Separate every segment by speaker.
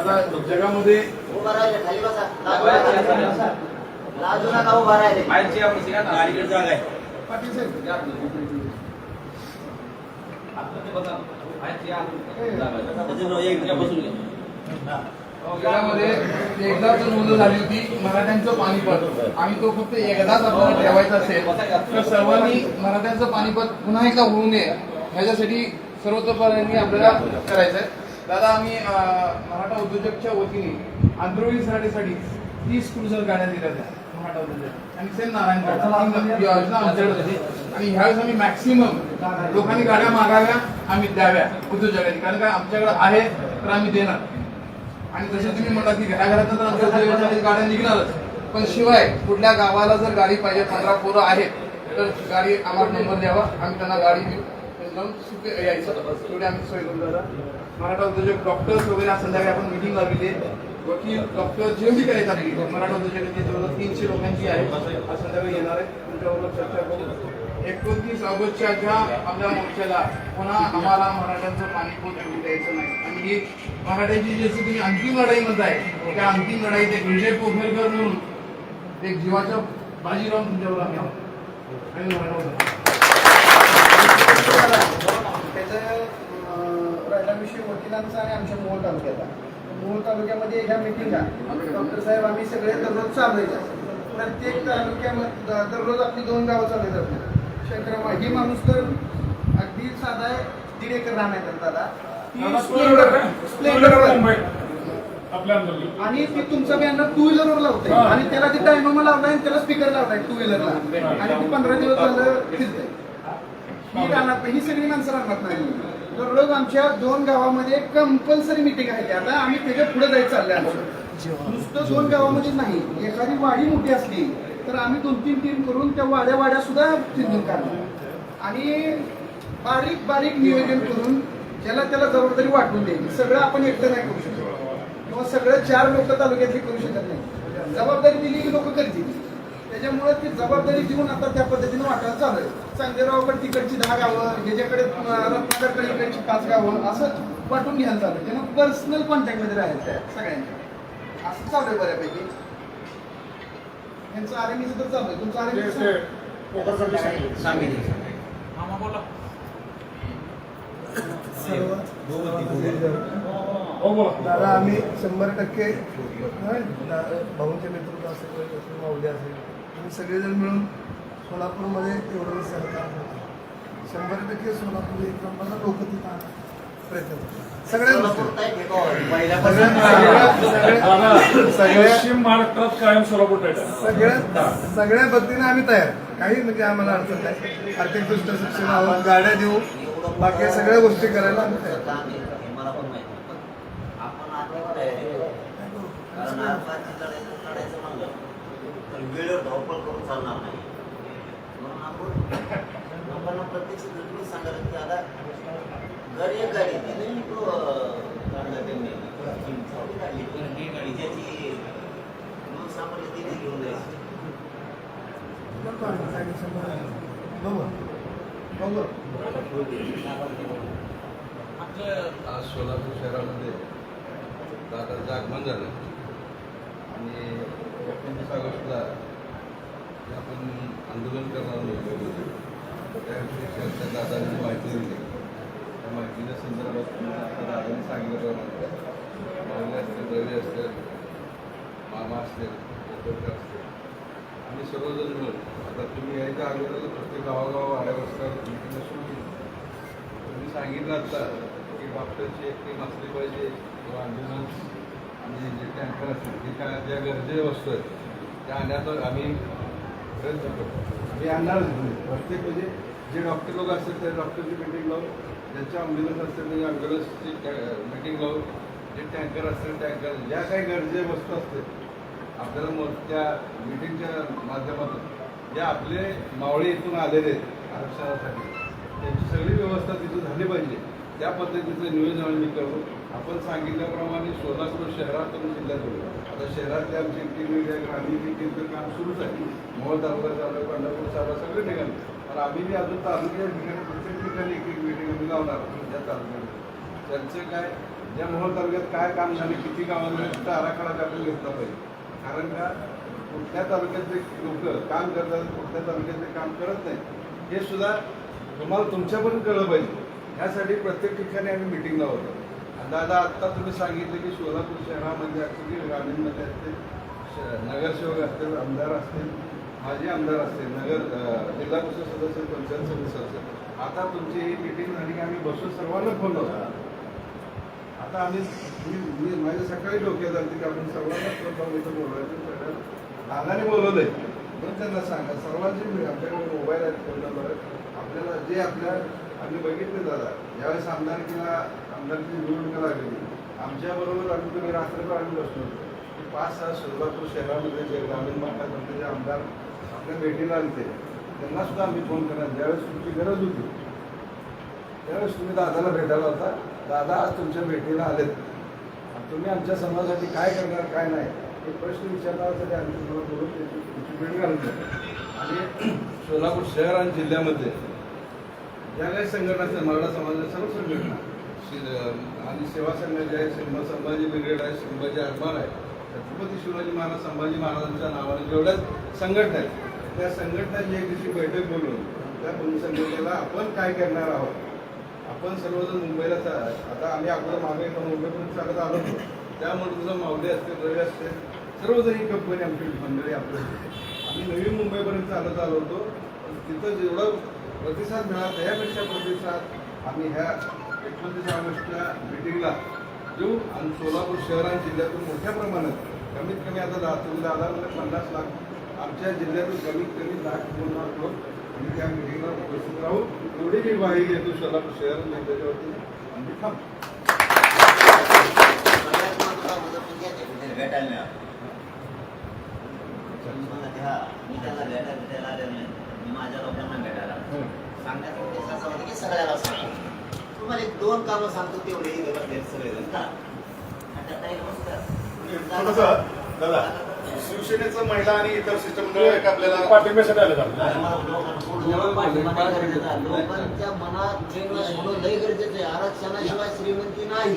Speaker 1: आता जगामध्ये जगामध्ये एकदाच नोंद झाली होती मराठ्यांचं पानिपत. आणि तो फक्त एकदाच आपल्याला ठेवायचा असेल तर सर्वांनी मराठ्यांचं पानिपत पुन्हा एकदा होऊ नये. ह्याच्यासाठी सर्वतोपरीने आपल्याला करायचं आहे दादा आम्ही मराठा उद्योजकच्या वतीने आंध्रवडीसाठी तीस क्रुझर गाड्या दिल्या होत्या मराठा उद्योजक आणि सेम नारायण योजना आमच्याकडे आणि ह्यावेळेस आम्ही मॅक्सिमम लोकांनी गाड्या मागाव्या आम्ही द्याव्या उद्योजकांनी. कारण काय आमच्याकडे आहे तर आम्ही देणार. आणि जसे तुम्ही म्हणला की घराघरात तर आमच्या गाड्या निघणारच. पण शिवाय कुठल्या गावाला जर गाडी पाहिजे पंधरा पोरं आहेत तर गाडी आम्हाला नंबर द्यावा. आम्ही त्यांना गाडी देऊ. जाऊन सुटे यायचं. तेवढी आम्ही सोय करू. दादा मराठा उद्योजक डॉक्टर्स वगैरे आज संध्याकाळी आपण मिटिंग लावलेली आहे. वकील डॉक्टर जेवढी करायची आपली मराठा उद्योजकांची जवळजवळ तीनशे लोकांची आहे. आज संध्याकाळी येणार आहे. तुमच्याबरोबर चर्चा करू. एकोणतीस ऑगस्टच्या ज्या आपल्या मोर्चाला पुन्हा आम्हाला मराठ्यांचं पाणीपोत होऊ द्यायचं नाही. आणि ही मराठ्यांची जशी तुम्ही अंतिम लढाई म्हणताय त्या अंतिम लढाईत एक विजय पोखरकर म्हणून एक जीवाच्या बाजी लावून तुमच्यावर आम्ही आहोत. आणि मराठा
Speaker 2: त्याचं राहिला विषय वकिलांचा आणि आमच्या मोहोळ तालुक्याचा. मोहोळ तालुक्यामध्ये ह्या मिटिंगा डॉक्टर साहेब आम्ही सगळे दररोज चालवायच्या प्रत्येक तालुक्यामध्ये दररोज आपली दोन गावं चालवायचं शंकरामा ही माणूस तर अगदी साधा दीड एकर रान आहे तर दादा ती स्प्लेंडर स्प्लेंडर
Speaker 3: आपल्या अंदर
Speaker 2: आणि ती तुमचा बॅनर टू व्हीलरवर लावताय.
Speaker 3: हा.
Speaker 2: आणि त्याला ती टायनोमा लावलाय आणि त्याला स्पीकर लावलाय टू व्हीलरला आणि ती पंधरा दिवस झालं फिरतंय. ही. राहणार ही सगळी माणसं राहणार नाही. दररोज आमच्या दोन गावामध्ये कंपल्सरी मिटिंग आहे ती. आता आम्ही त्याच्या पुढे जायचं चाललंय आमचं. नुसतं दोन गावामध्ये नाही. एखादी वाडी मोठी असली तर आम्ही दोन तीन टीम करून त्या वाड्या वाड्या सुद्धा चिंतून काढणार आणि बारीक बारीक नियोजन करून ज्याला त्याला जबाबदारी वाटून द्यायची. सगळं आपण एकटं नाही करू शकतो. किंवा सगळं चार लोक तालुक्यातली करू शकत नाही. जबाबदारी दिली की लोक करतील. त्याच्यामुळे ती जबाबदारी देऊन आता त्या पद्धतीने वाटायला चालू आहे. चांदेरावकडे तिकडची दहा गावं ह्याच्याकडे अं, रत्नाकरकडे इकडची पाच गावं असं वाटून घ्यायला चालू आहे. त्यांना पर्सनल कॉन्टॅक्टमध्ये राहायचं आहे सगळ्यांच्या. असं चालू आहे बऱ्यापैकी. यांचं आर्मीचं तर चालू आहे. तुमचं
Speaker 3: सांगितलं.
Speaker 4: सांगितलं.
Speaker 3: हो बोला.
Speaker 2: दादा आम्ही शंभर टक्के हं, भाऊंच्या नेतृत्व असेल असेल, माऊली असेल तुम्ही सगळेजण मिळून सोलापूरमध्ये एवढं सहकार करतो. शंभर टक्के सोलापूर एक नंबरला लोक तिथं आणण्याचा प्रयत्न
Speaker 3: पश्चिम महाराष्ट्रात कायम सोलापूर.
Speaker 2: सगळ्या सगळ्या पद्धतीने आम्ही तयार काही म्हणजे आम्हाला अडचण नाही. आर्थिक दृष्ट्या शिक्षण आहोत गाड्या देऊ. बाकी सगळ्या गोष्टी करायला आम्ही तयार.
Speaker 5: कारण लढायचं म्हणलं तर वेळेवर धावपळ करून चालणार नाही. आपण लोकांना प्रत्यक्ष दृष्टीने सांगायला की आता घरी एक गाडी आहे, ती नाही तो काढला त्यांनी. काढली. पण ही गाडी ज्याची नोंद सामान्य तिने घेऊन जायची.
Speaker 2: करतो नाही, शंभर टक्के.
Speaker 6: आज सोलापूर शहरामध्ये दादा जागमन झालं. आणि एकोणतीस ऑगस्टला आपण आंदोलन करणार होतो त्याविषयी दादांची माहिती दिली. त्या माहितीच्या संदर्भात आता दादांनी सांगितलं माऊली असतील रवी असतील मामा असतील कोकणकर असतील आम्ही सर्वजण मिळून आता तुम्ही यायच्या अगोदर प्रत्येक गावागाव वाड्या असतात मिटिंग सुरू केली. तुम्ही सांगितलं आता की डॉक्टरची एक टीम असली पाहिजे किंवा ॲम्ब्युलन्स आणि जे टँकर असतील जे काय ज्या गरजे वस्तू आहेत त्या आणण्याचा आम्ही प्रयत्न करतो आम्ही आणणारच नाही. प्रत्येक म्हणजे जे डॉक्टर लोक असतात त्या डॉक्टरची मीटिंग लावून ज्यांच्या ॲम्ब्युलन्स असतील म्हणजे ॲम्ब्युलन्सची मीटिंग लावून जे टँकर असतील टँकर ज्या काही गरजे वस्तू असतात आपल्याला मग त्या मीटिंगच्या माध्यमातून जे आपले मावळे इथून आलेले आहेत आरक्षणासाठी त्यांची सगळी व्यवस्था तिथं झाली पाहिजे. त्या पद्धतीचं नियोजन आम्ही करू. आपण सांगितल्याप्रमाणे सोलापूर शहरातून जिल्ह्यात होईल आता शहरातले आमची टीम ग्रामीण टीमचं काम सुरूच आहे. मोहोळ तालुका चालू पंढरपूर चालू सगळे ठिकाणी. पण आम्ही बी अजून तालुक्या ठिकाणी प्रत्येक ठिकाणी एक एक मिटिंग आम्ही लावणार आहोत त्या तालुक्यामध्ये. त्यांचं काय ज्या मोहोळ तालुक्यात काय काम झाले किती गावांमध्ये तिथं आराखडा आपण घेतला पाहिजे. कारण का कुठल्या तालुक्यातले लोक काम करतात कुठल्या तालुक्यातले काम करत नाही हे सुद्धा तुम्हाला तुमच्यापर्यंत कळलं पाहिजे. यासाठी प्रत्येक ठिकाणी आम्ही मिटिंग लावतो दादा आत्ता तुम्ही सांगितलं की सोलापूर शहरामध्ये असतील की ग्रामीणमध्ये असतील श- नगरसेवक असतील आमदार असतील माजी आमदार असतील नगर जिल्हा परिषद सदस्य पंचायत सदस्य असतील. आता तुमची ही मिटिंग झाली की आम्ही बसून सर्वांना फोन लावतो. आता आम्ही मी माझ्या सकाळी डोक्यात आली की आपण सर्वांना फोन लावून इथं बोलवायचं सगळ्या दादाने बोलवलंय. पण त्यांना सांगा सर्वांचे मी- मोबाईल आहेत फोन नंबर आहेत. आपल्याला जे आपल्या आम्ही बघितले दादा ज्यावेळेस आमदारकीला आमदारची निवडणुका लागली. आमच्याबरोबर आम्ही तुम्ही रात्रभर आम्ही बसलो होतो. की पाच सहा सोलापूर शहरामध्ये जे ग्रामीण भागामध्ये जे आमदार आपल्या भेटीला आले त्यांना सुद्धा आम्ही फोन करणार ज्यावेळेस तुमची गरज होती त्यावेळेस तुम्ही दादाला भेटायला होता. दादा आज तुमच्या भेटीला आलेत. तुम्ही आमच्या समाजासाठी काय करणार काय नाही हे प्रश्न विचारण्यासाठी आम्ही तुम्हाला बोलून त्याची तुमची भेट घालून आणि सोलापूर शहर आणि जिल्ह्यामध्ये ज्या काही संघटना मराठा समाजाच्या सर्व संघटना आणि सेवा संघाचे आहे सिंह संभाजी ब्रिगेड आहे संभाजी आरमार आहे छत्रपती शिवाजी महाराज संभाजी महाराजांच्या नावाने जेवढ्या संघटना आहेत त्या संघटनाची एक दिवशी बैठक बोलून त्या संघटनेला आपण काय करणार आहोत? आपण सर्वजण मुंबईला चा- आता आम्ही अगोदर मागे एका मुंबईपर्यंत चालत आलो. होतो त्यामुळे तुझं माऊली असतील रवी असतील सर्वजण ही कंपनी आमची मंडळी आपली. आम्ही नवी मुंबईपर्यंत चालत आलो होतो. तिथं जेवढं प्रतिसाद मिळाला त्यापेक्षा प्रतिसाद आम्ही ह्या एकोणतीस ऑगस्टच्या मिटिंगला देऊ आणि सोलापूर शहर आणि जिल्ह्यातून मोठ्या प्रमाणात कमीत कमी आता दहा तुम्ही दादा म्हणजे पन्नास लाख आमच्या जिल्ह्यातून कमीत कमी लाख दोन लाख लोक आम्ही त्या मिटिंगला उपस्थित राहू. एवढी मी ग्वाही घेतो सोलापूर शहर आणि त्याच्यावरती आम्ही थांबतो.
Speaker 5: भेटायला हा, भेटायला माझ्या लोकांना भेटायला आलो. सांगण्याचा उद्देश असा होता की सगळ्याला सांगा. तुम्हाला एक दोन कामं सांगतो तेवढे सगळेजण का
Speaker 7: दादा शिवसेनेचं महिला आणि इतर शिष्टमंडळ एक आपल्याला
Speaker 3: पाठिंब्यासाठी आले.
Speaker 5: लोकांच्या मनात होणं लय गरजेचं आहे. आरक्षणाशिवाय श्रीमंती नाही.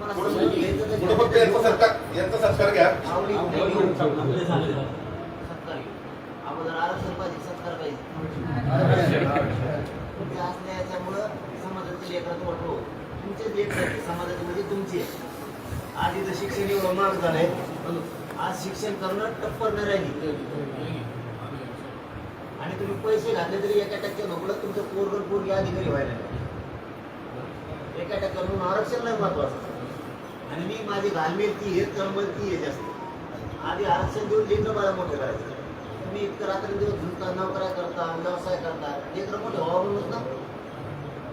Speaker 7: फक्त यांचा यांचा सत्कार घ्या.
Speaker 5: अगोदर आरक्षण पाहिजे सत्कार पाहिजे ते असल्या याच्यामुळं समाजाचे लेकरात वाटलो तुमचे एक समाजाचे म्हणजे तुमचे. आज इथं शिक्षण एवढं महाग झालंय आज शिक्षण करणं टप्पर नाही राहिली. आणि तुम्ही पैसे घातले तरी एका टक्के नोकलं तुमचं पोरग पोरगी अधिकारी व्हायला नाही. एका टक्क्यावरून आरक्षण नाही महत्वाचं. आणि मी माझी घालमेल ती हे तळमळ ती हे जास्त. आधी आरक्षण देऊन लेकरं मला मोठं करायचं. तुम्ही इतकं रात्री दिवस झुलता नोकऱ्या करता व्यवसाय करता लेकरं मोठे व्हावं म्हणून ना.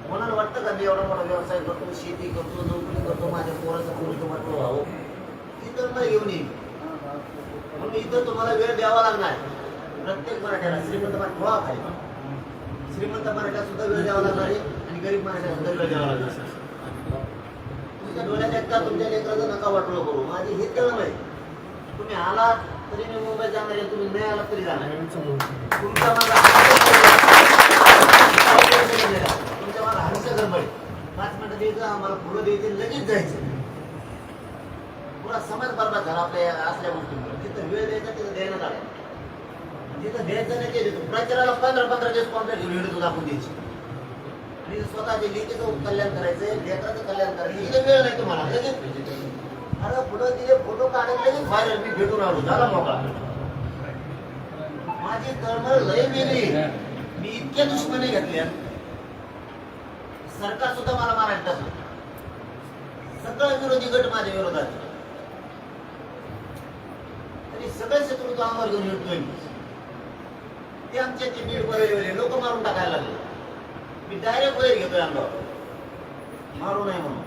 Speaker 5: कोणाला वाटतं का मी एवढा मोठा व्यवसाय करतो शेती करतो नोकरी करतो माझ्या पोराचं पोरचं तुम्हाला व्हावं इतर नाही घेऊन येईल. म्हणून इथं तुम्हाला वेळ द्यावा लागणार. प्रत्येक मराठ्याला श्रीमंत मराठा ठेवा खाली श्रीमंत मराठ्याला सुद्धा वेळ द्यावा लागणार आहे आणि गरीब मराठ्याला सुद्धा वेळ द्यावा लागणार तुमच्या डोळ्यात एकदा तुमच्या लेकराचं नका वाटलो करू. माझी हे कळम आहे. तुम्ही आलात तरी मी मुंबईत जाणार आहे तुम्ही नाही आलात तरी जाणार तुमचा माझा तुमच्या मागे गडबड. पाच मिनिटं द्यायचं आम्हाला फुलं द्यायचे लगेच जायचं. पुरा समाज बरबाद झाला आपल्या असल्या गोष्टीमुळे. तिथं वेळ द्यायचा तिथं द्यायला आलं तिथं द्यायचं नाही ते देतो. प्रचाराला पंधरा पंधरा दिवस कॉन्ट्रॅक्ट घेऊन येतो दाखवून द्यायची. आणि स्वतःचे लेकीचं कल्याण करायचं लेकराचं कल्याण करायचं इथे वेळ नाही तुम्हाला. लगेच अरे पुढं तिथे फोटो काढत लगेच व्हायरल मी भेटून आलो झाला मोकळा. माझी तळमळ लय गेली मी इतक्या दुश्मनी घेतल्या. सरकार सुद्धा मला मारायला टाकलं. सगळा विरोधी गट माझ्या विरोधात. तरी सगळे शत्रुत्व आम्हाला घेऊन येतोय ते आमच्या ते बीड बरे लोक मारून टाकायला लागले. मी डायरेक्ट वैर घेतोय अंगावर. मारू नये म्हणून.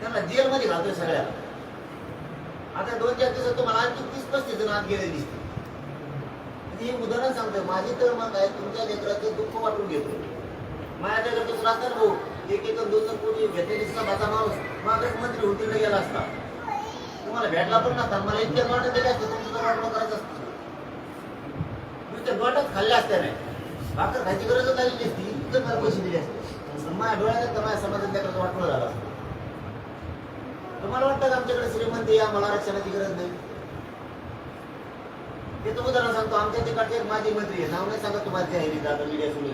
Speaker 5: त्यांना जेलमध्ये घालतोय सगळ्याला. आता दोन चार दिवसात तुम्हाला आणखी तीस पस्तीस जण आत गेले दिसते हे उदाहरण सांगतोय. माझी तर मग आहे तुमच्या लेकराचं दुःख वाटून घेतोय. माझ्याकडे दुसरा तुला असतं भाऊ. एक एक दोन दोन कोटी घेतलेली सभाचा माणूस. मागच मंत्री होतील गेला असता. तुम्हाला भेटला पण नसता. मला इतके नोटा दिल्या असते तुमचं वाटणं करायचं असतं. नुसत्या नोटाच खाल्ल्या असत्या नाही भाकर खायची गरजच आली असती. इतकं मला पैसे दिले असते. माझ्या डोळ्यात तर माझ्या समाजात त्याकडे वाटलं झालं असतं. तुम्हाला वाटतं का आमच्याकडे श्रीमंती या मला आरक्षणाची गरज नाही? ते तो उदाहरण सांगतो. आमच्या तिकडचे एक माजी मंत्री आहे. नाव नाही सांगत तुम्हाला ते आहे मीडिया सुरू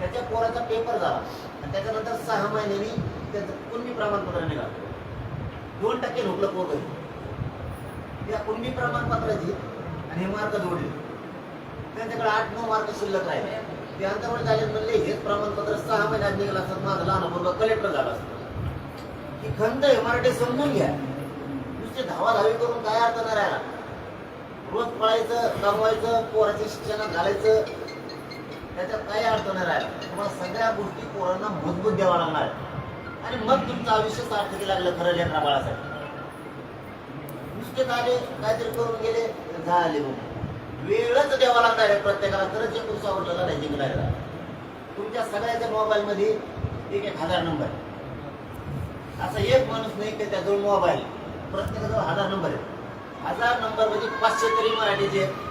Speaker 5: त्याच्या पोराचा पेपर झाला. आणि त्याच्यानंतर सहा महिन्यांनी त्याचं कुणबी प्रमाणपत्र निघालं. दोन टक्के ढोकलं पोर या त्या कुणबी प्रमाणपत्राची आणि हे मार्क जोडले. त्यांच्याकडे आठ नऊ मार्क शिल्लक राहिले. ते अंतर्गत झाले म्हणले हेच प्रमाणपत्र सहा महिन्यात निघालं असतं. माझं लहान मुलगा कलेक्टर झाला असतं. ही खंत आहे मराठी समजून घ्या. नुसते धावाधावी करून काय अर्थ नाही राहिला. रोज पळायचं कमवायचं पोराच्या शिक्षणात घालायचं त्याच्यात काही अर्थ नाही राहिला. तुम्हाला सगळ्या गोष्टी पोरांना मजबूत द्यावा लागणार आणि मग तुमचं आयुष्य सार्थकी लागलं खरं लेकरा बाळासाठी. नुसते आले काहीतरी करून गेले झाले मग वेळच द्यावा लागणार आहे प्रत्येकाला तरच एक पुरुषा उठला नाही जिंकणार तुमच्या सगळ्याच्या मोबाईलमध्ये एक एक हजार नंबर असा एक माणूस नाही की त्याजवळ मोबाईल. प्रत्येकाजवळ हजार नंबर आहे. हजार नंबर म्हणजे पाचशे तरी मराठीचे आहेत.